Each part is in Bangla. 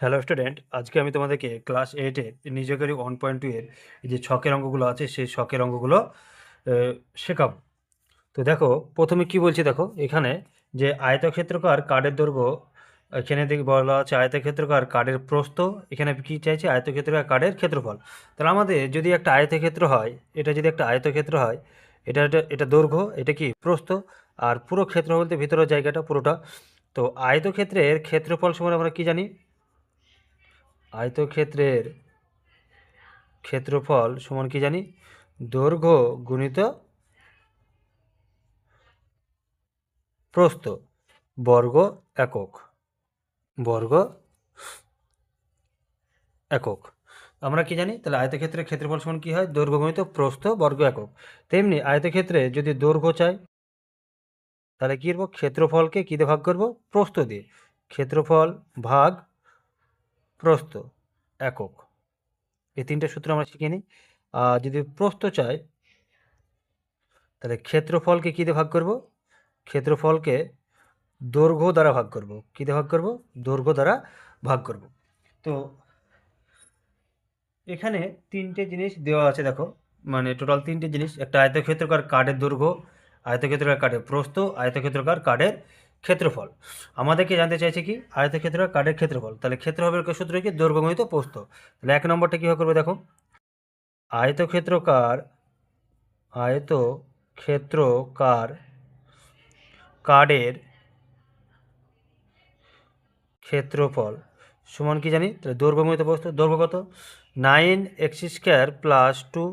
হ্যালো স্টুডেন্ট আজকে আমি তোমাদেরকে ক্লাস এইটের নিজেকারি ওয়ান পয়েন্ট টু এর যে ছকের অঙ্কগুলো আছে, সেই ছকের অঙ্কগুলো শেখাবো। তো দেখো, প্রথমে কি বলছি দেখো, এখানে যে আয়তক্ষেত্রকার কার্ডের দৈর্ঘ্য, এখানে দেখি বলা আছে আয়তক্ষেত্রকার কার্ডের প্রস্থ, এখানে কি চাইছে? আয়তক্ষেত্রকার কার্ডের ক্ষেত্রফল। তাহলে আমাদের যদি একটা আয়তক্ষেত্র হয়, এটা যদি একটা আয়তক্ষেত্র হয়, এটা এটা দৈর্ঘ্য, এটা কি? প্রস্থ। আর পুরো ক্ষেত্র বলতে ভিতরের জায়গাটা পুরোটা। তো আয়তক্ষেত্রের ক্ষেত্রফল সমান আমরা কি জানি? আয়তক্ষেত্রের ক্ষেত্রফল সমান কি জানি? দৈর্ঘ্য গুণিত প্রস্থ বর্গ একক। বর্গ একক। আমরা কি জানি? তাহলে আয়তক্ষেত্রের ক্ষেত্রফল সমান কি হয়? দৈর্ঘ্য গুণিত প্রস্থ বর্গ একক। তেমনি আয়তক্ষেত্রে যদি দৈর্ঘ্য চাই, তাহলে কী করব? ক্ষেত্রফলকে কী দিয়ে ভাগ করব? প্রস্থ দিয়ে। ক্ষেত্রফল ভাগ প্রস্থ একক। এই তিনটে সূত্র আমরা শিখে নিই। আর যদি প্রস্থ চাই, তাহলে ক্ষেত্রফলকে কী দিয়ে ভাগ করব? ক্ষেত্রফলকে দৈর্ঘ্য দ্বারা ভাগ করব। কী দিয়ে ভাগ করব? দৈর্ঘ্য দ্বারা ভাগ করব। তো এখানে তিনটে জিনিস দেওয়া আছে, দেখো। মানে টোটাল তিনটে জিনিস। একটা আয়তক্ষেত্রকার কার্ডের দৈর্ঘ্য, আয়তক্ষেত্রকার কার্ডের প্রস্থ, আয়তক্ষেত্রকার কার্ডের ক্ষেত্রফল। আমাদেরকে জানতে চাইছে কি? আয়তক্ষেত্রকার কার্ডের ক্ষেত্রফল। তাহলে ক্ষেত্রফলের সূত্র কি দৈর্ঘ্য গুণিত প্রস্থ। তাহলে এক নম্বরটা কীভাবে করবে দেখো? আয়তক্ষেত্রকার আয়ত ক্ষেত্রকার কার্ডের ক্ষেত্রফল। সমান কি জানি? তাহলে দৈর্ঘ্য গুণিত প্রস্থ, দৈর্ঘ্য কত? Nine x square plus two,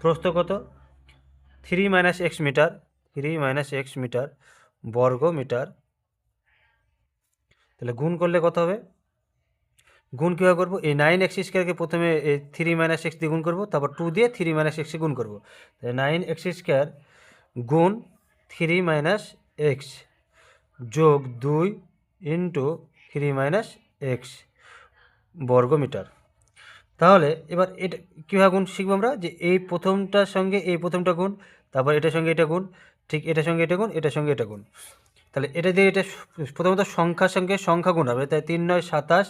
প্রস্থ কত? Three minus x metre, three minus x metre. বর্গ মিটার। তাহলে গুণ করলে কত হবে? গুণ কীভাবে করব? এই নাইন এক্স স্কোয়ারকে প্রথমে এই থ্রি মাইনাস এক্স দিয়ে গুণ করব, তারপর টু দিয়ে থ্রি মাইনাস এক্সে গুণ করব। তাহলে নাইন এক্স স্কোয়ার গুণ থ্রি মাইনাস এক্স যোগ দুই ইন্টু থ্রি মাইনাস এক্স বর্গ মিটার। তাহলে এবার এটা কীভাবে গুণ শিখব আমরা? যে এই প্রথমটার সঙ্গে এই প্রথমটা গুণ, তারপর এটার সঙ্গে এটা গুণ ঠিক এটার সঙ্গে এটা গুণ, এটার সঙ্গে এটা গুণ। তাহলে এটা দিয়ে এটা প্রথমত সংখ্যার সঙ্গে সংখ্যা গুণ হবে, তাই তিন নয় সাতাশ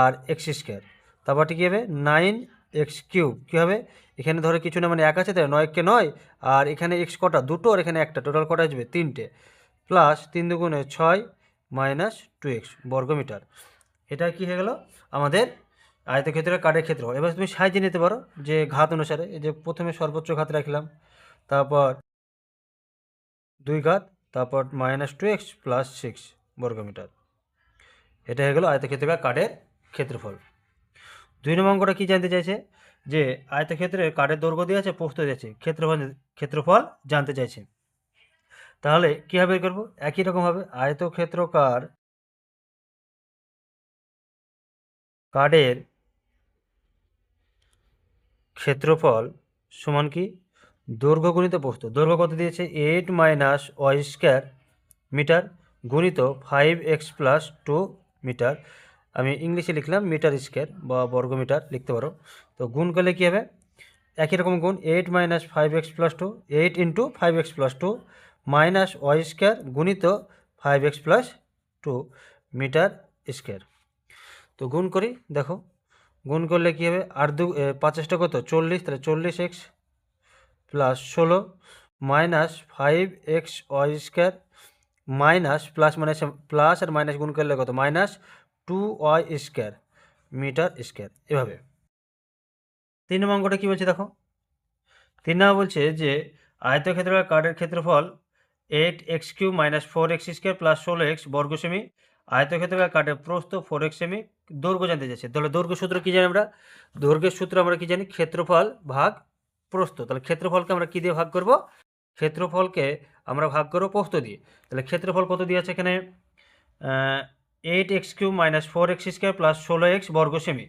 আর এক্স স্কোয়ার। তারপরটি কী হবে? Nine x cube. কী হবে? এখানে ধরো কিছু না মানে এক আছে তাই নয়কে নয়, আর এখানে এক্স কটা? দুটো, আর এখানে একটা। টোটাল কটা আসবে? তিনটে। প্লাস তিন দুগুণে ছয় মাইনাস টু এক্স বর্গমিটার। এটা কি হয়ে গেল? আমাদের আয়তক্ষেত্রের কার্ডের ক্ষেত্র। এবার তুমি সাইজে নিতে পারো, যে ঘাত অনুসারে। এই যে প্রথমে সর্বোচ্চ ঘাত রাখলাম, তারপর দুই ঘাত, তারপর minus two x plus six বর্গমিটার। এটা হয়ে গেল আয়তক্ষেত্রের কাঠের ক্ষেত্রফল। দুই নম্বর অঙ্কটা কী জানতে চাইছে? যে আয়তক্ষেত্রের কার্ডের দৈর্ঘ্য দিয়ে আছে, প্রস্থ দিয়েছে ক্ষেত্রফল ক্ষেত্রফল জানতে চাইছে। তাহলে কীভাবে বের করব? একই রকমভাবে আয়তক্ষেত্রকার কার্ডের ক্ষেত্রফল সমান কি? দৈর্ঘ্য গুণিত প্রস্থ দৈর্ঘ্য কত দিয়েছে? Eight minus y square metre গুণিত five x plus two metre আমি ইংলিশে লিখলাম মিটার স্কোয়ার বা বর্গ মিটার লিখতে পারো। তো গুণ করলে কী হবে? একই রকম গুণ eight minus five x plus two eight into five x plus two minus y square গুণিত five x plus two metre square তো গুণ করি দেখো। গুণ করলে কী হবে? আর দু এ, কত? চল্লিশ তাহলে চল্লিশ এক্স প্লাস ষোলো minus five x y square minus plus minus plus আর মাইনাস গুণ করলে কত? Minus two y square metre square এভাবে। তিন নম্বর অঙ্কটা কী বলছে দেখো? তিন নম্বর বলছে যে আয়তক্ষেত্রের কার্ডের ক্ষেত্রফল eight x cube minus four x square plus ষোলো এক্স বর্গ সেমি আয়তক্ষেত্রের কার্ডের প্রস্থ ফোর এক্স সেমি দৈর্ঘ্য জানতে চাইছে। তাহলে দৈর্ঘ্য সূত্র কী জানি আমরা? দৈর্ঘ্যের সূত্র আমরা কী জানি? ক্ষেত্রফল ভাগ প্রস্থ তাহলে ক্ষেত্রফলকে আমরা কী দিয়ে ভাগ করব? ক্ষেত্রফলকে আমরা ভাগ করব প্রস্থ দিয়ে। তাহলে ক্ষেত্রফল কত দিয়ে আছে এখানে? Eight x cube minus four x square plus ষোলো এক্স বর্গ সেমি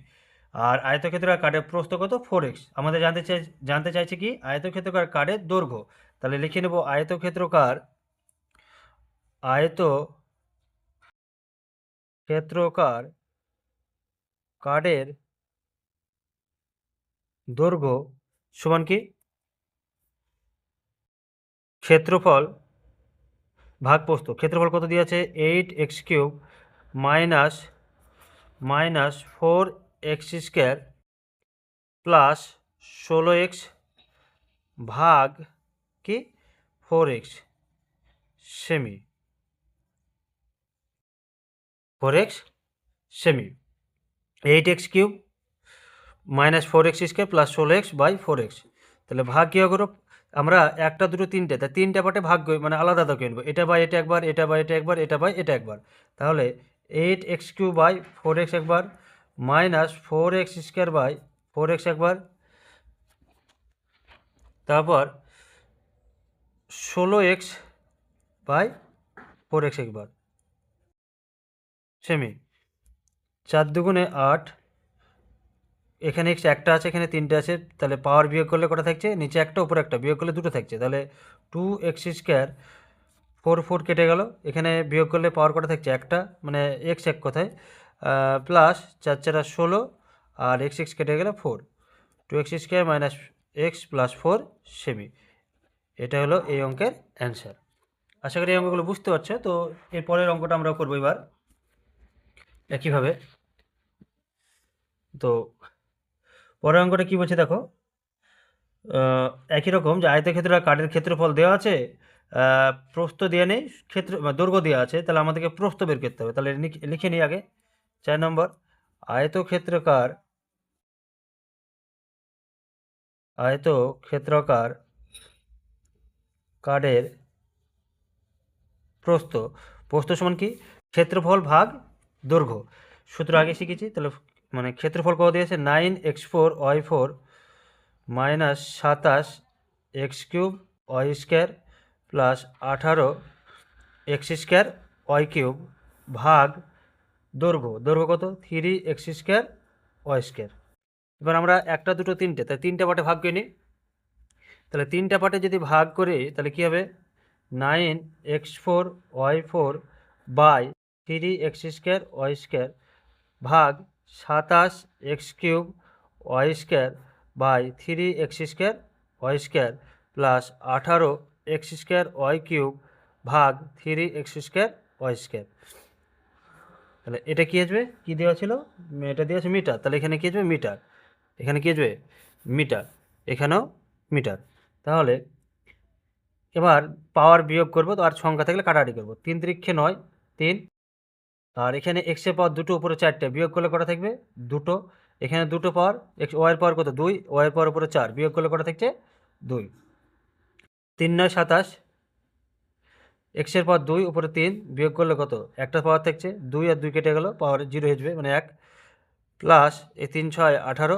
আর আয়তক্ষেত্রের কার্ডের প্রস্থ কত? ফোর এক্স আমাদের জানতে চাই, জানতে চাইছে কি? আয়তক্ষেত্রকার কার্ডের দৈর্ঘ্য। তাহলে লিখে নেব আয়তক্ষেত্রকার আয়ত ক্ষেত্রকার কার্ডের দৈর্ঘ্য সমান কি? ক্ষেত্রফল ভাগ প্রস্থ। ক্ষেত্রফল কত দিয়ে আছে eight x cube minus minus four x square plus ষোলো এক্স ভাগ কি? ফোর এক্স সেমি। Four x semi. Eight x cube minus four x square plus ষোলো এক্স বাই ফোর এক্স। তাহলে ভাগ কী করো আমরা একটা, দুটো, তিনটে, তা তিনটা পাটে ভাগ মানে আলাদা আলাদা কিনবো। এটা বাই, এটা একবার, এটা বাই, এটা একবার, এটা বাই, এটা একবার। তাহলে eight x cube by four x একবার, minus four x square by four x একবার। তারপর ষোলো এক্স বাই ফোর এক্স একবার। সেমি। চার দুগুণে আট এখানে এক্স একটা আছে, এখানে তিনটে আছে, তাহলে পাওয়ার বিয়োগ করলে কটা থাকছে? নিচে একটা, উপরে একটা, বিয়োগ করলে দুটো থাকছে। তাহলে two x square four four কেটে গেল। এখানে বিয়োগ করলে পাওয়ার কটা থাকছে? একটা মানে এক্স এক কথায়। প্লাস চার চারা ষোলো আর এক্স এক্স কেটে গেলে four two x square minus x plus four semi এটা হলো এই অঙ্কের অ্যান্সার আশা করি এই অঙ্কগুলো বুঝতে পারছ। তো এর পরের অঙ্কটা আমরা করব এবার। একইভাবে। তো পরের অঙ্কটা কী বলছে দেখো? একই রকম যে আয়তক্ষেত্র আর কাঠের ক্ষেত্রফল দেওয়া আছে প্রস্থ দেওয়া নেই, ক্ষেত্র বা দৈর্ঘ্য দেওয়া আছে, তাহলে আমাদেরকে প্রস্থ বের করতে হবে। তাহলে লিখ- নিই আগে। চার নম্বর, আয়তক্ষেত্রকার আয়তক্ষেত্রকার কার্ডের প্রস্থ। প্রস্থ সমান কি? ক্ষেত্রফল ভাগ দৈর্ঘ্য। সূত্র আগে শিখেছি, তাহলে মানে ক্ষেত্রফল কত দিয়েছে? Nine x four y four minus সাতাশ x cube y square plus আঠারো এক্স স্কোয়ার ওয়াই কিউব ভাগ দৈর্ঘ্য। দৈর্ঘ্য কত? Three x square y square. এবার আমরা একটা, দুটো, তিনটে তাই তিনটে পার্টে ভাগ করে নিই তাহলে তিনটা পার্টে যদি ভাগ করি, তাহলে কী হবে? Nine x four y four by three x square y square ভাগ সাতাশ x cube y square by three x square y square plus আঠারো এক্স স্কোয়ার ওয়াই কিউব ভাগ three x square y square. তাহলে এটা কী আসবে? কী দেওয়া ছিল? এটা দেওয়া আছে মিটার। তাহলে এখানে কী আসবে? মিটার। এখানে কী আসবে? মিটার। এখানেও মিটার। তাহলে এবার পাওয়ার বিয়োগ করব, তো আর সংখ্যা থাকলে কাটাকাটি করব। তিন তিরিক্ষে নয়, তিন আর এখানে এক্সের পাওয়ার দুটো উপরে চারটে, বিয়োগ করলে কটা থাকবে? দুটো। এখানে দুটো পাওয়ার এক্স ওয়াইয়ের পাওয়ার কত? দুই ওয়াইয়ের পাওয়ার উপরে চার, বিয়োগ করলে কটা থাকছে? দুই। তিন নয় সাতাশ। এক্সের পাওয়ার দুই, উপরে তিন, বিয়োগ করলে কত? একটা পাওয়ার থাকছে। দুই আর দুই কেটে গেল, পাওয়ার জিরো হয়ে যাবে মানে এক। প্লাস এই তিন, ছয়, আঠারো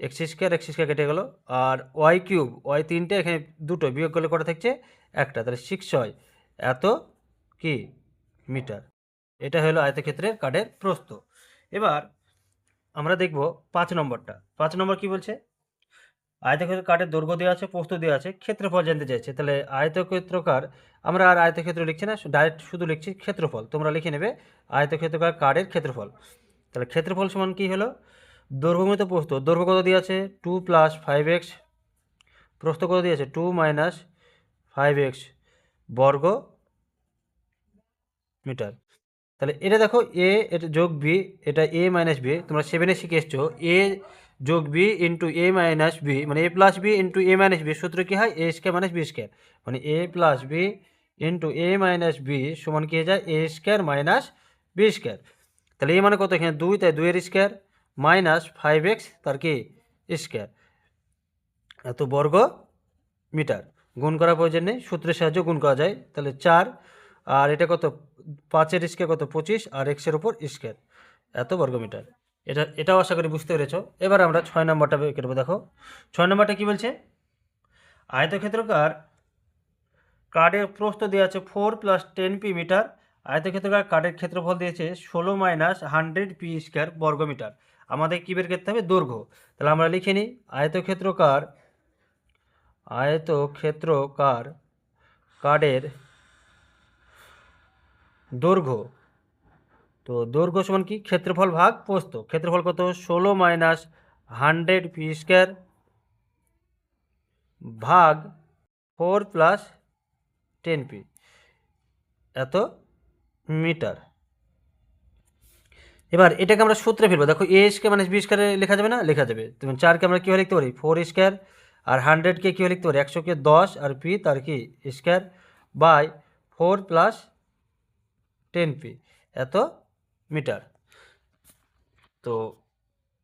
এক্স স্কোয়ার এক্স স্কোয়ার কেটে গেল। আর ওয়াই কিউব ওয়াই তিনটে, এখানে দুটো, বিয়োগ করলে কটা থাকছে? একটা। তাহলে সিক্স ছয়। এত কি? মিটার। এটা হলো আয়তক্ষেত্রের কার্ডের প্রস্থ। এবার আমরা দেখব পাঁচ নম্বরটা। পাঁচ নম্বর কি বলছে? আয়তক্ষেত্র কার্ডের দৈর্ঘ্য দেওয়া আছে, প্রস্থ দেওয়া আছে, ক্ষেত্রফল জানতে চাইছে। তাহলে আয়তক্ষেত্রকার, আমরা আর আয়তক্ষেত্র লিখছি না, ডাইরেক্ট শুধু লিখছি ক্ষেত্রফল। তোমরা লিখে নেবে আয়তক্ষেত্রকার কার্ডের ক্ষেত্রফল। তাহলে ক্ষেত্রফল সমান কি হলো? দৈর্ঘ্যমিত প্রস্থ। দৈর্ঘ্য কত দিয়ে আছে? টু প্লাস ফাইভ এক্স প্রস্থ কত দিয়ে আছে? টু মাইনাস ফাইভ এক্স বর্গ মিটার। তাহলে এটা দেখো এ এটা যোগ বি এটা এ মাইনাস বি তোমরা সেভেনে শিখে এসছো। এ যোগ b into a minus b মানে a plus b into a minus b সূত্র কী হয়? A square minus b square মানে a plus b into a minus b সমান কী যায়? A square minus b square তাহলে এ মানে কত এখানে? দুই, তাই দুইয়ের স্কোয়ার মাইনাস ফাইভ এক্স তার কি? স্কোয়ার এত বর্গ মিটার। গুণ করার প্রয়োজন নেই, সূত্রের সাহায্যে গুণ করা যায়। তাহলে চার আর এটা কত? পাঁচের স্কোয়ার কত? পঁচিশ আর এক্সের উপর স্কোয়ার। এত বর্গমিটার। এটা, এটাও আশা করি বুঝতে পেরেছ। এবার আমরা ছয় নম্বরটা বের করব, দেখো। ছয় নম্বরটা কী বলছে? আয়তক্ষেত্রকার কার্ডের প্রস্থ দেওয়া আছে four plus ten p metre আয়তক্ষেত্রকার কার্ডের ক্ষেত্রফল দিয়েছে ষোলো মাইনাস হান্ড্রেড পি স্কোয়ার বর্গমিটার। আমাদের কী বের করতে হবে? দৈর্ঘ্য। তাহলে আমরা লিখে নিই, আয়তক্ষেত্রকার আয়তক্ষেত্রকার কার্ডের দৈর্ঘ্য। তো দৈর্ঘ্য সমান কি? ক্ষেত্রফল ভাগ প্রস্থ। ক্ষেত্রফল কত? ষোলো মাইনাস হান্ড্রেড পি স্কোয়ার ভাগ ফোর প্লাস টেন পি এত মিটার। এবার এটাকে আমরা সূত্রে ফেলব। দেখো এ স্কোয়ার মানে বি স্কোয়ারে লেখা যাবে না? লেখা যাবে। তুমি চারকে আমরা কীভাবে লিখতে পারি? ফোর স্কোয়ার আর হান্ড্রেডকে কীভাবে লিখতে পারি? একশোকে দশ আর পি তার কি square by four plus ten p এত মিটার। তো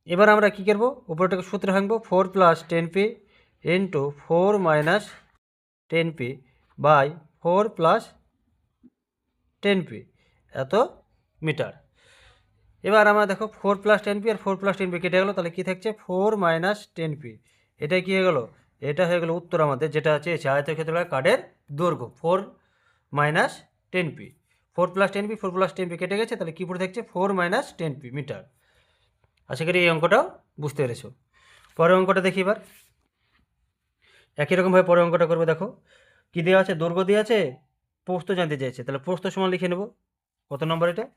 এবার আমরা কী করব? উপরটাকে সূত্রে ভাঙবো, four plus ten p into four minus ten p by four plus ten p এত মিটার। এবার আমরা দেখো ফোর প্লাস টেন পি আর ফোর প্লাস টেন পি কেটে গেলো, তাহলে কী থাকছে? Four minus ten p. এটা কী হয়ে গেলো? এটা হয়ে গেলো উত্তর আমাদের, যেটা চেয়েছে আয়তের ক্ষেত্রে কার্ডের দৈর্ঘ্য, four minus ten p. Four plus ten p, four plus ten p কেটে গেছে, তাহলে কী পড়ে থাকছে four minus ten p metre আশা করি এই অঙ্কটাও বুঝতে পেরেছ। পরের অঙ্কটা দেখি এবার। একই রকমভাবে পরের অঙ্কটা করবে, দেখো। কী দেওয়া আছে? দৈর্ঘ্য দেওয়া আছে পোস্ত জানতে চাইছে। তাহলে পোস্ত সমান লিখে নেব। কত নম্বর এটা?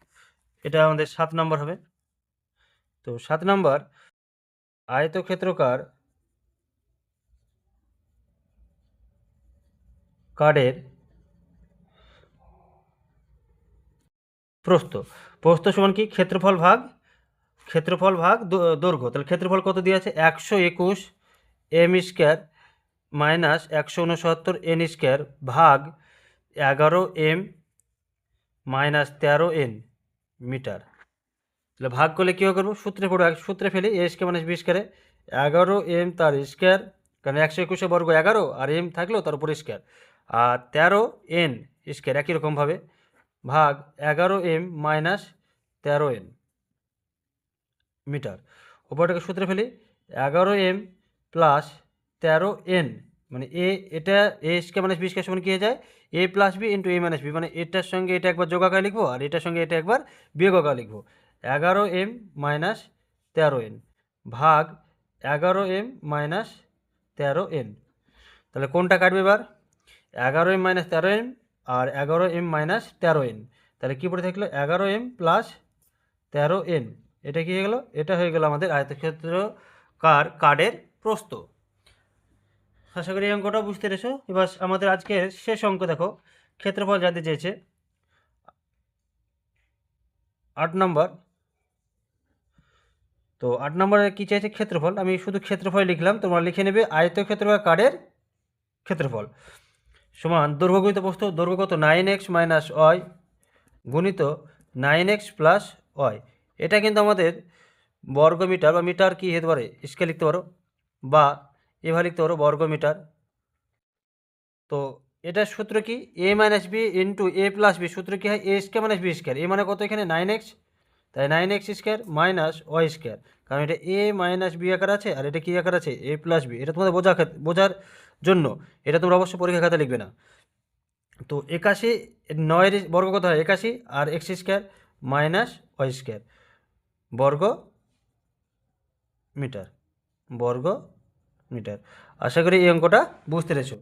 এটা আমাদের সাত নম্বর হবে। তো সাত নম্বর, আয়তক্ষেত্রকার কার্ডের প্রস্থ। প্রস্থ সমান কি? ক্ষেত্রফল ভাগ ক্ষেত্রফল ভাগ দৈর্ঘ্য। তাহলে ক্ষেত্রফল কত দিয়ে আছে? একশো একুশ এম স্কোয়ার মাইনাস একশো উনসত্তর এন স্কোয়ার ভাগ এগারো এম মাইনাস তেরো এন মিটার। তাহলে ভাগ করলে কী করব? সূত্রে পড়ো সূত্রে ফেলি এ স্কোয়ার মাইনাস বি স্কোয়ারে এগারো এম তার স্কোয়ার, কারণ একশো একুশে বর্গ এগারো আর এম থাকলেও তার উপর স্কোয়ার। আর তেরো এন স্কোয়ার একই রকমভাবে। ভাগ এগারো এম মাইনাস তেরো এন মিটার। উপরটাকে সূত্রে ফেলি, এগারো এম প্লাস তেরো এন মানে এ, এটা a square minus b square সমান কী হয়ে যায়? A plus b into a minus b মানে এটার সঙ্গে এটা একবার যোগ আকারে লিখব আর এটার সঙ্গে এটা একবার বিয়োগ আকারে লিখব। এগারো এম মাইনাস তেরো এন ভাগ এগারো এম মাইনাস তেরো এন। তাহলে কোনটা কাটবে এবার? এগারো এম মাইনাস তেরো এম আর এগারো এম মাইনাস তেরো এন তাহলে কী পড়ে থাকল? এগারো এম প্লাস তেরো এন এটা কী হয়ে গেলো? এটা হয়ে গেলো আমাদের আয়তক্ষেত্র কার, কার্ডের প্রস্ত আশা করি অঙ্কটা বুঝতে পেরেছ। এবার আমাদের আজকের শেষ অঙ্ক দেখো। ক্ষেত্রফল জানতে চেয়েছে। আট নম্বর। তো আট নম্বরে কী চাইছে? ক্ষেত্রফল। আমি শুধু ক্ষেত্রফল লিখলাম। তোমরা লিখে নেবে আয়তক্ষেত্র বা কার্ডের ক্ষেত্রফল। সমান দৈর্ঘ্য গুণিত প্রস্থ দৈর্ঘ্য কত নাইন এক্স মাইনাস ওয়াই গুণিত নাইন এক্স প্লাস ওয়াই এটা কিন্তু আমাদের বর্গ মিটার বা মিটার কি হতে পারে? স্কেল লিখতে পারো। বা এভাবে লিখতে পারো বর্গ মিটার তো এটার সূত্র কি? A minus b into a plus b সূত্র কী হয়? A square minus b square a মানে কত এখানে? নাইন এক্স তাই nine x square minus y square কারণ এটা এ মাইনাস বি আকার আছে, আর এটা কি আকার আছে? এ প্লাস বি এটা তোমাদের বোঝা বোঝার জন্য। এটা তোমরা অবশ্যই পরীক্ষা খাতা লিখবে না। তো একাশি, নয়ের বর্গ কত হয়? একাশি আর x square minus y square. বর্গ মিটার। বর্গ মিটার। আশা করি এই অঙ্কটা বুঝতে পেরেছ।